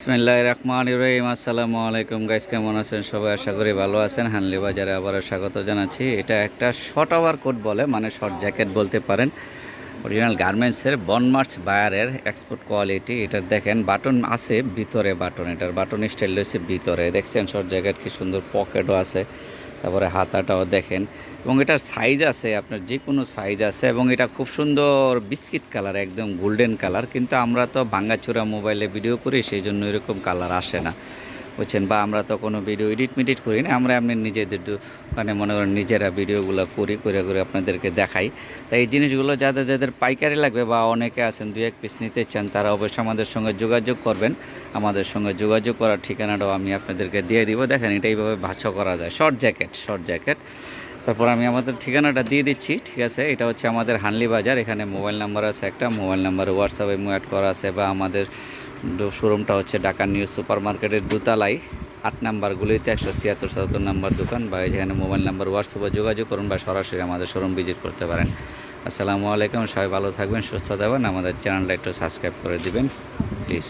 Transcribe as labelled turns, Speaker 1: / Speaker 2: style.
Speaker 1: বিসমিল্লাহ রহমান ইব্রাহিম আসসালামু আলাইকুম গাইস, কেমন আছেন সবাই? আশা করি ভালো আছেন। হানলি বাজারে আবারও স্বাগত জানাচ্ছি। এটা একটা শর্ট আওয়ার কোট বলে মানে শর্ট জ্যাকেট বলতে পারেন। অরিজিনাল গার্মেন্টসের বনমার্চ বায়ারের এক্সপোর্ট কোয়ালিটি এটা দেখেন, বাটন আছে, ভিতরে বাটন। এটার বাটন স্টাইল রয়েছে ভিতরে। দেখছেন, শর্ট জ্যাকেট কি সুন্দর পকেটও আছে। তারপরে হাতাটাও দেখেন। এবং এটার সাইজ আছে, আপনার যে কোনো সাইজ আছে, এবং এটা খুব সুন্দর বিস্কিট কালার একদম গোল্ডেন কালার কিন্তু আমরা তো ভাঙ্গাচোরা মোবাইলে ভিডিও করি, সেই জন্য এরকম কালার আসে না। বুঝছেন? বা আমরা তো কোনো ভিডিও এডিট মিডিট করি না, আমরা এমনি নিজেদের দোকানে মনে করেন নিজেরা ভিডিওগুলো করি করে করে আপনাদেরকে দেখাই। তাই এই জিনিসগুলো যাদের যাদের পাইকারি লাগবে বা অনেকে আছেন দু এক পিস নিতে চান, তারা অবশ্যই আমাদের সঙ্গে যোগাযোগ করবেন। আমাদের সঙ্গে যোগাযোগ করার ঠিকানাটাও আমি আপনাদেরকে দিয়ে দিব। দেখেন এটা এইভাবে ভাষা করা যায়। শর্ট জ্যাকেট শর্ট জ্যাকেট তারপর আমি আমাদের ঠিকানাটা দিয়ে দিচ্ছি, ঠিক আছে? এটা হচ্ছে আমাদের হানলি বাজার, এখানে মোবাইল নাম্বার আছে একটা, মোবাইল নাম্বারে হোয়াটসঅ্যাপে অ্যাড করা আছে বা আমাদের শোরুমটা হচ্ছে ঢাকা নিউ সুপার মার্কেটের দোতলায়। আট নাম্বার গুলিতে একশো ছিয়াত্তর সাতাত্তর নাম্বার দোকান বা যেখানে মোবাইল নাম্বার, হোয়াটসঅ্যাপে যোগাযোগ করুন বা সরাসরি আমাদের শোরুম ভিজিট করতে পারেন। আসসালামু আলাইকুম, সবাই ভালো থাকবেন, সুস্থ থাকবেন। আমাদের চ্যানেলটা একটু সাবস্ক্রাইব করে দিবেন, প্লিজ।